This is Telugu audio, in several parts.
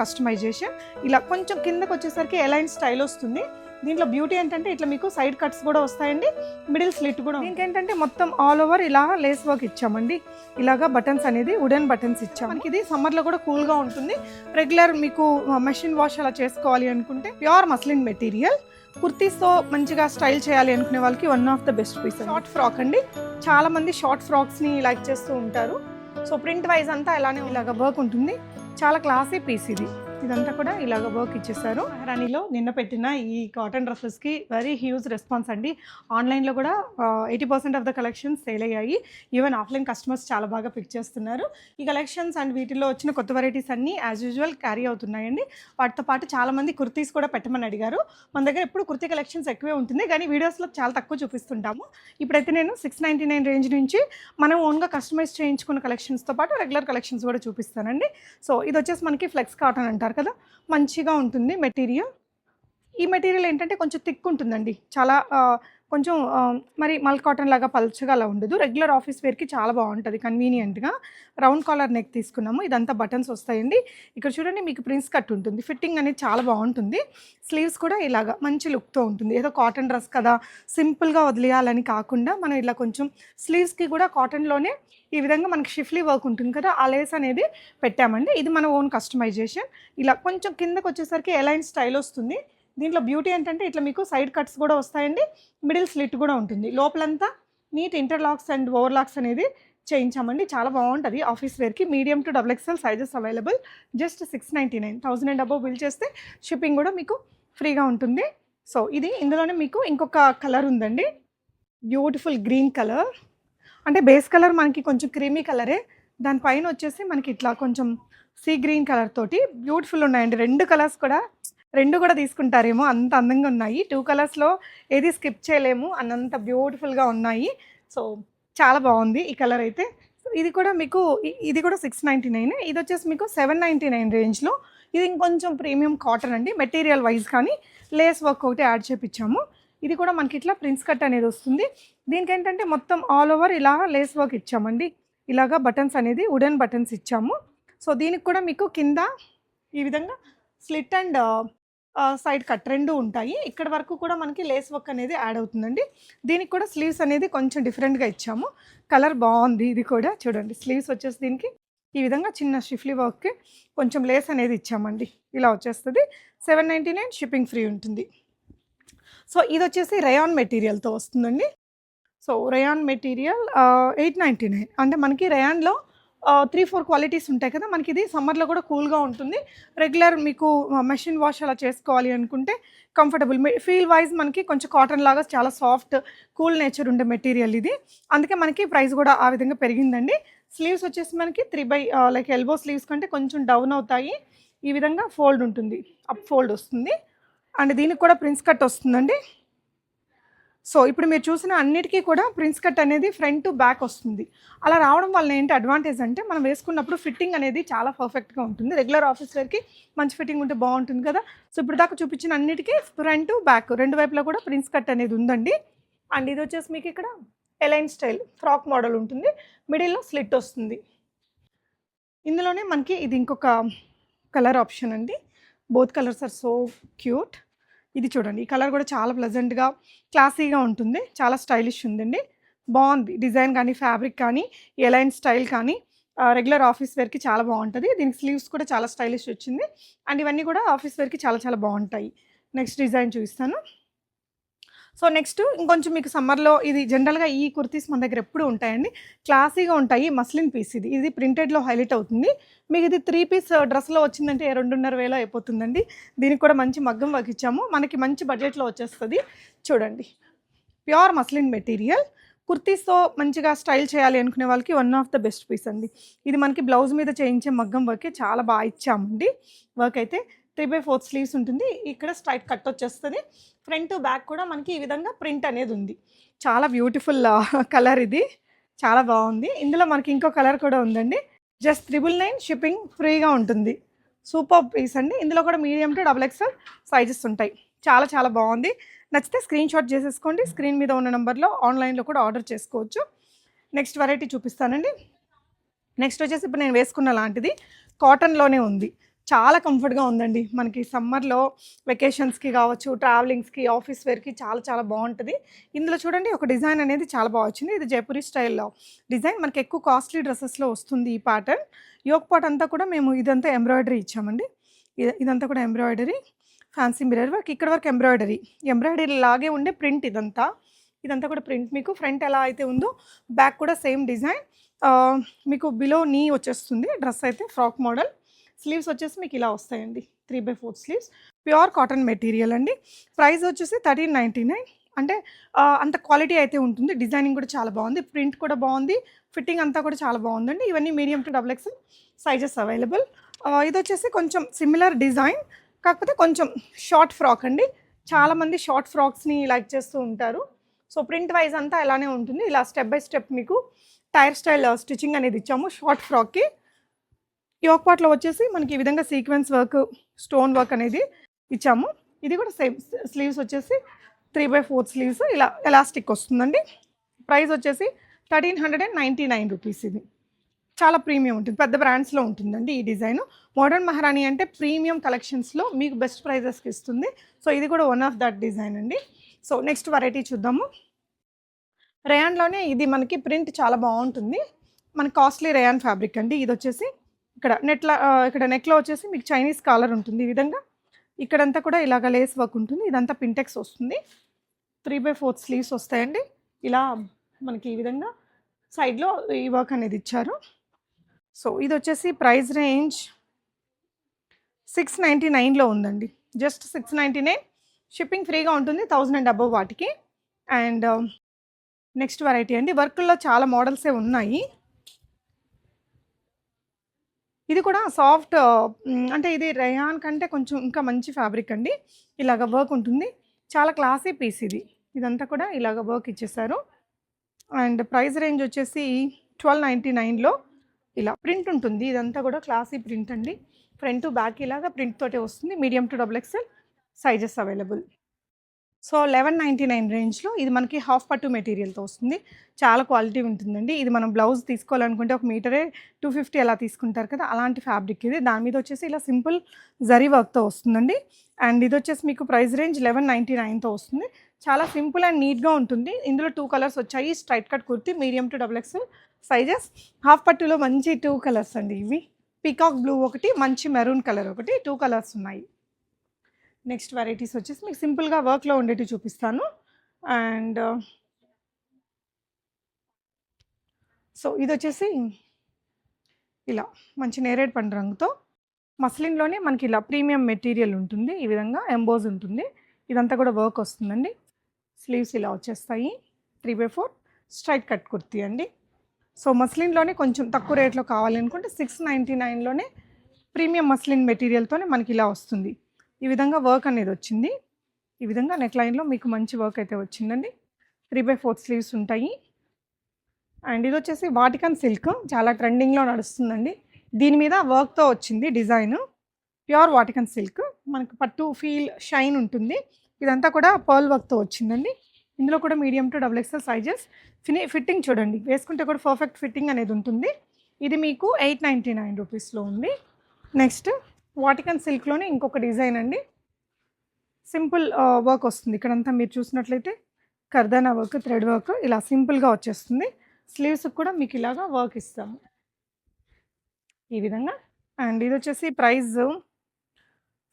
కస్టమైజేషన్ ఇలా కొంచెం కిందకు వచ్చేసరికి ఎలైన్ స్టైల్ వస్తుంది. దీంట్లో బ్యూటీ ఏంటంటే ఇట్లా మీకు సైడ్ కట్స్ కూడా వస్తాయండి మిడిల్ స్లిట్ కూడా దీనికి ఏంటంటే మొత్తం ఆల్ ఓవర్ ఇలా లేస్ వర్క్ ఇచ్చామండి. ఇలాగా బటన్స్ అనేది వుడెన్ బటన్స్ ఇచ్చాం మనకి ఇది సమ్మర్లో కూడా కూల్గా ఉంటుంది. రెగ్యులర్ మీకు మెషిన్ వాష్ అలా చేసుకోవాలి అనుకుంటే ప్యూర్ మస్లిన్ మెటీరియల్ కుర్తీస్తో మంచిగా స్టైల్ చేయాలి అనుకునే వాళ్ళకి one of the best piece short frock అండి. చాలా మంది షార్ట్ ఫ్రాక్స్ని లైక్ చేస్తూ ఉంటారు. సో ప్రింట్ వైజ్ అంతా ఇలానే ఇలాగ వర్క్ ఉంటుంది. చాలా క్లాసీ పీస్ ఇది. ఇదంతా కూడా ఇలాగ వర్క్ ఇచ్చేసారు. మహారాణిలో నిన్న పెట్టిన ఈ కాటన్ డ్రెస్సెస్కి వెరీ హ్యూజ్ రెస్పాన్స్ అండి. ఆన్లైన్లో కూడా eighty percent of the collections sale అయ్యాయి. ఈవెన్ ఆఫ్లైన్ కస్టమర్స్ చాలా బాగా పిక్ చేస్తున్నారు. ఈ కలెక్షన్స్ అండ్ వీటిలో వచ్చిన కొత్త వెరైటీస్ అన్నీ యాజ్ యూజువల్ క్యారీ అవుతున్నాయండి. వాటితో పాటు చాలా మంది కుర్తీస్ కూడా పెట్టమని అడిగారు. మన దగ్గర ఎప్పుడు కుర్తీ కలెక్షన్స్ ఎక్కువే ఉంటుంది. కానీ వీడియోస్లో చాలా తక్కువ చూపిస్తుంటాము. ఇప్పుడైతే నేను సిక్స్ నైంటీ నైన్ రేంజ్ నుంచి మనం ఓన్గా కస్టమైజ్ చేయించుకున్న కలెక్షన్స్తో పాటు రెగ్యులర్ కలెక్షన్స్ కూడా చూపిస్తానండి. సో ఇది వచ్చేసి మనకి ఫ్లెక్స్ కాటన్ అంటారు. కదా మంచిగా ఉంటుంది మెటీరియల్. ఈ మెటీరియల్ ఏంటంటే కొంచెం థిక్ ఉంటుందండి చాలా కొంచెం మరి మల్ కాటన్ లాగా పల్చగా అలా ఉండదు. రెగ్యులర్ ఆఫీస్ వేర్కి చాలా బాగుంటుంది కన్వీనియంట్గా. రౌండ్ కాలర్ నెక్ తీసుకున్నాము. ఇదంతా బటన్స్ వస్తాయండి. ఇక్కడ చూడండి మీకు ప్రిన్స్ కట్ ఉంటుంది. ఫిట్టింగ్ అనేది చాలా బాగుంటుంది. స్లీవ్స్ కూడా ఇలాగా మంచి లుక్తో ఉంటుంది. ఏదో కాటన్ డ్రెస్ కదా సింపుల్గా వదిలేయాలని కాకుండా మనం ఇలా కొంచెం స్లీవ్స్కి కూడా కాటన్లోనే ఈ విధంగా మనకి షిఫ్లీ వర్క్ ఉంటుంది కదా ఆ లేస్ అనేది పెట్టామండి. ఇది మన ఓన్ కస్టమైజేషన్. ఇలా కొంచెం కిందకు వచ్చేసరికి ఎలైన్ స్టైల్ వస్తుంది. దీంట్లో బ్యూటీ ఏంటంటే ఇట్లా మీకు సైడ్ కట్స్ కూడా వస్తాయండి మిడిల్ స్లిట్ కూడా ఉంటుంది. లోపలంతా నీట్ ఇంటర్లాక్స్ అండ్ ఓవర్లాక్స్ అనేది చేయించామండి. చాలా బాగుంటుంది. ఆఫీస్ వేర్కి medium to double XL sizes available just six ninety nine thousand and above bill చేస్తే షిప్పింగ్ కూడా మీకు ఫ్రీగా ఉంటుంది. సో ఇది ఇందులోనే మీకు ఇంకొక కలర్ ఉందండి. బ్యూటిఫుల్ గ్రీన్ కలర్ అంటే బేస్ కలర్ మనకి కొంచెం క్రీమీ కలరే దానిపైన వచ్చేసి మనకి ఇట్లా కొంచెం సీ గ్రీన్ కలర్ తోటి బ్యూటిఫుల్ ఉన్నాయండి. రెండు కలర్స్ కూడా రెండు కూడా తీసుకుంటారేమో అంత అందంగా ఉన్నాయి. టూ కలర్స్లో ఏది స్కిప్ చేయలేము అన్నంత బ్యూటిఫుల్గా ఉన్నాయి. సో చాలా బాగుంది ఈ కలర్ అయితే. సో ఇది కూడా మీకు ఇది కూడా సిక్స్ నైంటీ నైన్ ఇది వచ్చేసి మీకు సెవెన్ నైంటీ నైన్ రేంజ్లో ఇది ఇంకొంచెం ప్రీమియం కాటన్ అండి మెటీరియల్ వైజ్ కానీ లేస్ వర్క్ ఒకటి యాడ్ చేపించాము ఇది కూడా మనకి ఇట్లా ప్రిన్స్ కట్ అనేది వస్తుంది. దీనికి ఏంటంటే మొత్తం ఆల్ ఓవర్ ఇలా లేస్ వర్క్ ఇచ్చామండి. ఇలాగా బటన్స్ అనేది వుడెన్ బటన్స్ ఇచ్చాము. సో దీనికి కూడా మీకు కింద ఈ విధంగా స్లిట్ అండ్ సైడ్ కట్ రెండు ఉంటాయి. ఇక్కడ వరకు కూడా మనకి లేస్ వర్క్ అనేది యాడ్ అవుతుందండి. దీనికి కూడా స్లీవ్స్ అనేది కొంచెం డిఫరెంట్గా ఇచ్చాము. కలర్ బాగుంది ఇది కూడా. చూడండి స్లీవ్స్ వచ్చేసి దీనికి ఈ విధంగా చిన్న షిఫ్లీ వర్క్కి కొంచెం లేస్ అనేది ఇచ్చామండి. ఇలా వచ్చేస్తుంది. Seven ninety nine shipping free ఉంటుంది. సో ఇది వచ్చేసి రయాన్ మెటీరియల్తో వస్తుందండి. So rayon material eight ninety nine. అంటే మనకి రయాన్లో త్రీ ఫోర్ క్వాలిటీస్ ఉంటాయి కదా మనకి ఇది సమ్మర్లో కూడా కూల్గా ఉంటుంది. రెగ్యులర్ మీకు మెషిన్ వాష్ అలా చేసుకోవాలి అనుకుంటే కంఫర్టబుల్ ఫీల్ వైజ్ మనకి కొంచెం కాటన్ లాగా చాలా సాఫ్ట్ కూల్ నేచర్ ఉండే మెటీరియల్ ఇది. అందుకే మనకి ప్రైస్ కూడా ఆ విధంగా పెరిగిందండి. స్లీవ్స్ వచ్చేసి మనకి three by like elbow sleeves కంటే కొంచెం డౌన్ అవుతాయి. ఈ విధంగా ఫోల్డ్ ఉంటుంది. అప్ ఫోల్డ్ వస్తుంది. అండ్ దీనికి కూడా ప్రిన్స్ కట్ వస్తుందండి. సో ఇప్పుడు మీరు చూసిన అన్నిటికీ కూడా ప్రిన్స్ కట్ అనేది ఫ్రంట్ టు బ్యాక్ వస్తుంది. అలా రావడం వల్ల ఏంటి అడ్వాంటేజ్ అంటే మనం వేసుకున్నప్పుడు ఫిట్టింగ్ అనేది చాలా పర్ఫెక్ట్గా ఉంటుంది. రెగ్యులర్ ఆఫీస్ వేర్కి మంచి ఫిట్టింగ్ ఉంటే బాగుంటుంది కదా. సో ఇప్పుడు దాకా చూపించిన అన్నిటికీ ఫ్రంట్ బ్యాక్ రెండు వైపులా కూడా ప్రిన్స్ కట్ అనేది ఉందండి. అండ్ ఇది వచ్చేసి మీకు ఇక్కడ ఎలైన్ స్టైల్ ఫ్రాక్ మోడల్ ఉంటుంది. మిడిల్లో స్లిట్ వస్తుంది. ఇందులోనే మనకి ఇది ఇంకొక కలర్ ఆప్షన్ అండి. Both colours are so cute ఇది చూడండి. ఈ కలర్ కూడా చాలా ప్లెజెంట్గా క్లాసీగా ఉంటుంది. చాలా స్టైలిష్ ఉందండి. బాగుంది. డిజైన్ కానీ ఫ్యాబ్రిక్ కానీ ఎలైన్ స్టైల్ కానీ రెగ్యులర్ ఆఫీస్ వేర్కి చాలా బాగుంటుంది. దీనికి స్లీవ్స్ కూడా చాలా స్టైలిష్ వచ్చింది. అండ్ ఇవన్నీ కూడా ఆఫీస్ వేర్కి చాలా చాలా బాగుంటాయి. నెక్స్ట్ డిజైన్ చూపిస్తాను. సో నెక్స్ట్ ఇంకొంచెం మీకు సమ్మర్లో ఇది జనరల్గా ఈ కుర్తీస్ మన దగ్గర ఎప్పుడు ఉంటాయండి. క్లాసీగా ఉంటాయి. మస్లిన్ పీస్ ఇది. ఇది ప్రింటెడ్లో హైలైట్ అవుతుంది. మీకు ఇది త్రీ పీస్ డ్రెస్లో వచ్చిందంటే రెండున్నర వేల అయిపోతుందండి. దీనికి కూడా మంచి మగ్గం వర్క్ ఇచ్చాము. మనకి మంచి బడ్జెట్లో వచ్చేస్తుంది. చూడండి. Pure muslin material. కుర్తీస్తో మంచిగా స్టైల్ చేయాలి అనుకునే వాళ్ళకి one of the best piece అండి. ఇది మనకి బ్లౌజ్ మీద చేయించే మగ్గం వర్కే చాలా బాగా ఇచ్చామండి. వర్క్ అయితే త్రీ బై ఫోర్త్ స్లీవ్స్ ఉంటుంది. ఇక్కడ స్ట్రైట్ కట్ వచ్చేస్తుంది. ఫ్రంట్ బ్యాక్ కూడా మనకి ఈ విధంగా ప్రింట్ అనేది ఉంది. చాలా బ్యూటిఫుల్ కలర్ ఇది. చాలా బాగుంది. ఇందులో మనకి ఇంకో కలర్ కూడా ఉందండి. జస్ట్ త్రిబుల్ నైన్ షిప్పింగ్ ఫ్రీగా ఉంటుంది. సూపర్ పీస్ అండి. ఇందులో కూడా medium to double XL sizes ఉంటాయి. చాలా చాలా బాగుంది. నచ్చితే స్క్రీన్ షాట్ చేసేసుకోండి. స్క్రీన్ మీద ఉన్న నెంబర్లో ఆన్లైన్లో కూడా ఆర్డర్ చేసుకోవచ్చు. నెక్స్ట్ వెరైటీ చూపిస్తానండి. నెక్స్ట్ వచ్చేసి ఇప్పుడు నేను వేసుకున్న లాంటిది కాటన్లోనే ఉంది. చాలా కంఫర్ట్గా ఉందండి. మనకి సమ్మర్లో వెకేషన్స్కి కావచ్చు ట్రావెలింగ్స్కి ఆఫీస్ వేర్కి చాలా చాలా బాగుంటుంది ఇందులో చూడండి ఒక డిజైన్ అనేది చాలా బాగా వచ్చింది. ఇది జైపూరి స్టైల్లో. డిజైన్ మనకి ఎక్కువ కాస్ట్లీ డ్రెస్సెస్లో వస్తుంది ఈ ప్యాటర్న్. యోక్ పాట్ అంతా కూడా మేము ఇదంతా ఎంబ్రాయిడరీ ఇచ్చామండి. ఇదంతా కూడా ఎంబ్రాయిడరీ ఫ్యాన్సీ మిర్రర్ వర్క్ ఇక్కడ వరకు ఎంబ్రాయిడరీ. ఎంబ్రాయిడరీ లాగే ఉండే ప్రింట్ ఇదంతా. ఇదంతా కూడా ప్రింట్ మీకు. ఫ్రంట్ ఎలా అయితే ఉందో బ్యాక్ కూడా సేమ్ డిజైన్. మీకు బిలో నీ వచ్చేస్తుంది డ్రెస్ అయితే ఫ్రాక్ మోడల్. స్లీవ్స్ వచ్చేసి మీకు ఇలా వస్తాయండి. Three by fourth sleeves. Pure cotton material అండి. ప్రైస్ వచ్చేసి థర్టీన్ నైంటీ నైన్. అంటే అంత క్వాలిటీ అయితే ఉంటుంది. డిజైనింగ్ కూడా చాలా బాగుంది. ప్రింట్ కూడా బాగుంది. ఫిట్టింగ్ అంతా కూడా చాలా బాగుందండి. ఇవన్నీ medium to double X sizes available. ఇది వచ్చేసి కొంచెం సిమిలర్ డిజైన్. కాకపోతే కొంచెం షార్ట్ ఫ్రాక్ అండి. చాలామంది షార్ట్ ఫ్రాక్స్ని లైక్ చేస్తూ ఉంటారు. సో ప్రింట్ వైజ్ అంతా ఇలానే ఉంటుంది. ఇలా స్టెప్ బై స్టెప్ మీకు టైర్ స్టైల్ స్టిచ్చింగ్ అనేది ఇచ్చాము షార్ట్ ఫ్రాక్కి. యోక్ పాట్లో వచ్చేసి మనకి ఈ విధంగా సీక్వెన్స్ వర్క్ స్టోన్ వర్క్ అనేది ఇచ్చాము. ఇది కూడా సేమ్ స్లీవ్స్ వచ్చేసి త్రీ బై ఫోర్త్ స్లీవ్స్ ఇలా ఎలాస్టిక్ వస్తుందండి. ప్రైస్ వచ్చేసి thirteen hundred and ninety nine rupees ఇది. చాలా ప్రీమియం ఉంటుంది. పెద్ద బ్రాండ్స్లో ఉంటుందండి ఈ డిజైన్. మోడర్న్ మహారాణి అంటే ప్రీమియం కలెక్షన్స్లో మీకు బెస్ట్ ప్రైజెస్కి ఇస్తుంది. సో ఇది కూడా వన్ ఆఫ్ దట్ డిజైన్ అండి. సో నెక్స్ట్ వెరైటీ చూద్దాము. రేయాన్లోనే ఇది మనకి ప్రింట్ చాలా బాగుంటుంది. మన కాస్ట్లీ రేయాన్ ఫ్యాబ్రిక్ అండి. ఇది వచ్చేసి ఇక్కడ నెట్ల ఇక్కడ నెక్లో వచ్చేసి మీకు చైనీస్ కాలర్ ఉంటుంది. ఈ విధంగా ఇక్కడంతా కూడా ఇలాగ లేస్ వర్క్ ఉంటుంది. ఇదంతా పింటెక్స్ వస్తుంది. త్రీ బై ఫోర్త్ స్లీవ్స్ వస్తాయండి. ఇలా మనకి ఈ విధంగా సైడ్లో ఈ వర్క్ అనేది ఇచ్చారు. సో ఇది వచ్చేసి ప్రైస్ రేంజ్ సిక్స్ నైంటీ నైన్లో ఉందండి. Just six ninety nine shipping ఫ్రీగా ఉంటుంది. థౌజండ్ అండ్ అబవ్ వాటికి. అండ్ నెక్స్ట్ వెరైటీ అండి. వర్క్లో చాలా మోడల్సే ఉన్నాయి. ఇది కూడా సాఫ్ట్ అంటే ఇది రయాన్ కంటే కొంచెం ఇంకా మంచి ఫ్యాబ్రిక్ అండి. ఇలాగ వర్క్ ఉంటుంది. చాలా క్లాసీ పీస్ ఇది. ఇదంతా కూడా ఇలాగ వర్క్ ఇచ్చేసారు. అండ్ ప్రైస్ రేంజ్ వచ్చేసి ట్వెల్వ్ నైంటీ నైన్లో ఇలా ప్రింట్ ఉంటుంది. ఇదంతా కూడా క్లాసీ ప్రింట్ అండి. ఫ్రంట్ బ్యాక్ ఇలాగా ప్రింట్ తోటే వస్తుంది. Medium to double XL sizes available. So eleven ninety nine రేంజ్లో ఇది మనకి హాఫ్ పట్టు మెటీరియల్తో వస్తుంది. చాలా క్వాలిటీ ఉంటుందండి. ఇది మనం బ్లౌజ్ తీసుకోవాలనుకుంటే ఒక మీటరే టూ ఫిఫ్టీ అలా తీసుకుంటారు కదా అలాంటి ఫ్యాబ్రిక్ ఇది. దాని మీద వచ్చేసి ఇలా సింపుల్ జరీ వర్క్తో వస్తుందండి. అండ్ ఇది వచ్చేసి మీకు ప్రైస్ రేంజ్ లెవెన్ నైంటీ నైన్తో వస్తుంది. చాలా సింపుల్ అండ్ నీట్గా ఉంటుంది. ఇందులో టూ కలర్స్ వచ్చాయి. Straight cut kurti medium to double X sizes. Half పట్టులో మంచి టూ కలర్స్ అండి ఇవి. పీకాక్ బ్లూ ఒకటి మంచి మెరూన్ కలర్ ఒకటి. టూ కలర్స్ ఉన్నాయి. నెక్స్ట్ వెరైటీస్ వచ్చేసి మీకు సింపుల్గా వర్క్లో ఉండేవి చూపిస్తాను. అండ్ సో uh, ఇది వచ్చేసి ఇలా మంచి నేరేడ్ పండు రంగుతో మస్లిన్లోనే మనకి ఇలా ప్రీమియం మెటీరియల్ ఉంటుంది. ఈ విధంగా ఎంబోజ్ ఉంటుంది. ఇదంతా కూడా వర్క్ వస్తుందండి. స్లీవ్స్ ఇలా వచ్చేస్తాయి. Three by four straight cut kurti అండి. సో మస్లిన్లోనే కొంచెం తక్కువ రేట్లో కావాలనుకుంటే సిక్స్ నైంటీ నైన్లోనే ప్రీమియం మస్లిన్ మెటీరియల్తోనే మనకి ఇలా వస్తుంది. ఈ విధంగా వర్క్ అనేది వచ్చింది. ఈ విధంగా నెక్ లైన్లో మీకు మంచి వర్క్ అయితే వచ్చిందండి. త్రీ బై ఫోర్త్ స్లీవ్స్ ఉంటాయి. అండ్ ఇది వచ్చేసి వాటికన్ సిల్క్ చాలా ట్రెండింగ్లో నడుస్తుందండి. దీని మీద వర్క్తో వచ్చింది డిజైన్ ప్యూర్ వాటికన్ సిల్క్ మనకు పట్టు ఫీల్ షైన్ ఉంటుంది. ఇదంతా కూడా పర్ల్ వర్క్తో వచ్చిందండి. ఇందులో కూడా medium to double XL sizes ఫిని fitting చూడండి. వేసుకుంటే కూడా పర్ఫెక్ట్ ఫిట్టింగ్ అనేది ఉంటుంది. ఇది మీకు ఎయిట్ నైంటీ నైన్ రూపీస్లో ఉంది. నెక్స్ట్ వాటికన్ సిల్క్లోనే ఇంకొక డిజైన్ అండి. సింపుల్ వర్క్ వస్తుంది. ఇక్కడంతా మీరు చూసినట్లయితే కర్దానా వర్క్ థ్రెడ్ వర్క్ ఇలా సింపుల్గా వచ్చేస్తుంది. స్లీవ్స్కి కూడా మీకు ఇలాగా వర్క్ ఇస్తాము. ఈ విధంగా. అండ్ ఇది వచ్చేసి ప్రైస్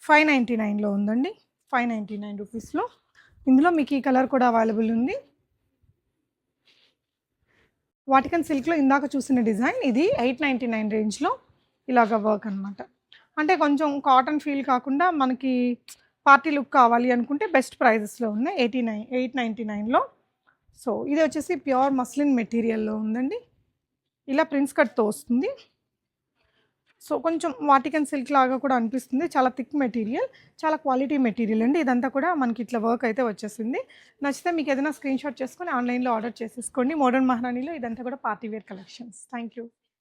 ఫైవ్ నైంటీ నైన్లో ఉందండి. ఫైవ్ నైంటీ నైన్ రూపీస్లో. ఇందులో మీకు ఈ కలర్ కూడా అవైలబుల్ ఉంది. వాటికన్ సిల్క్లో ఇందాక చూసిన డిజైన్ ఇది ఎయిట్ నైంటీ నైన్ రేంజ్లో ఇలాగ వర్క్ అనమాట అంటే కొంచెం కాటన్ ఫీల్ కాకుండా మనకి పార్టీ లుక్ కావాలి అనుకుంటే బెస్ట్ ప్రైజెస్లో ఉన్నాయి ఎయిటీ నైన్ ఎయిట్ నైంటీ నైన్లో. సో ఇది వచ్చేసి ప్యూర్ మస్లిన్ మెటీరియల్లో ఉందండి. ఇలా ప్రిన్స్ కట్తో వస్తుంది సో కొంచెం వాటికన్ సిల్క్ లాగా కూడా అనిపిస్తుంది. చాలా థిక్ మెటీరియల్ చాలా క్వాలిటీ మెటీరియల్ అండి. ఇదంతా కూడా మనకి ఇట్లా వర్క్ అయితే వచ్చేసింది. నచ్చితే మీకు ఏదైనా స్క్రీన్ షాట్ చేసుకొని ఆన్లైన్లో ఆర్డర్ చేసేసుకోండి. మోడర్న్ మహారాణిలో ఇదంతా కూడా party wear collections. Thank you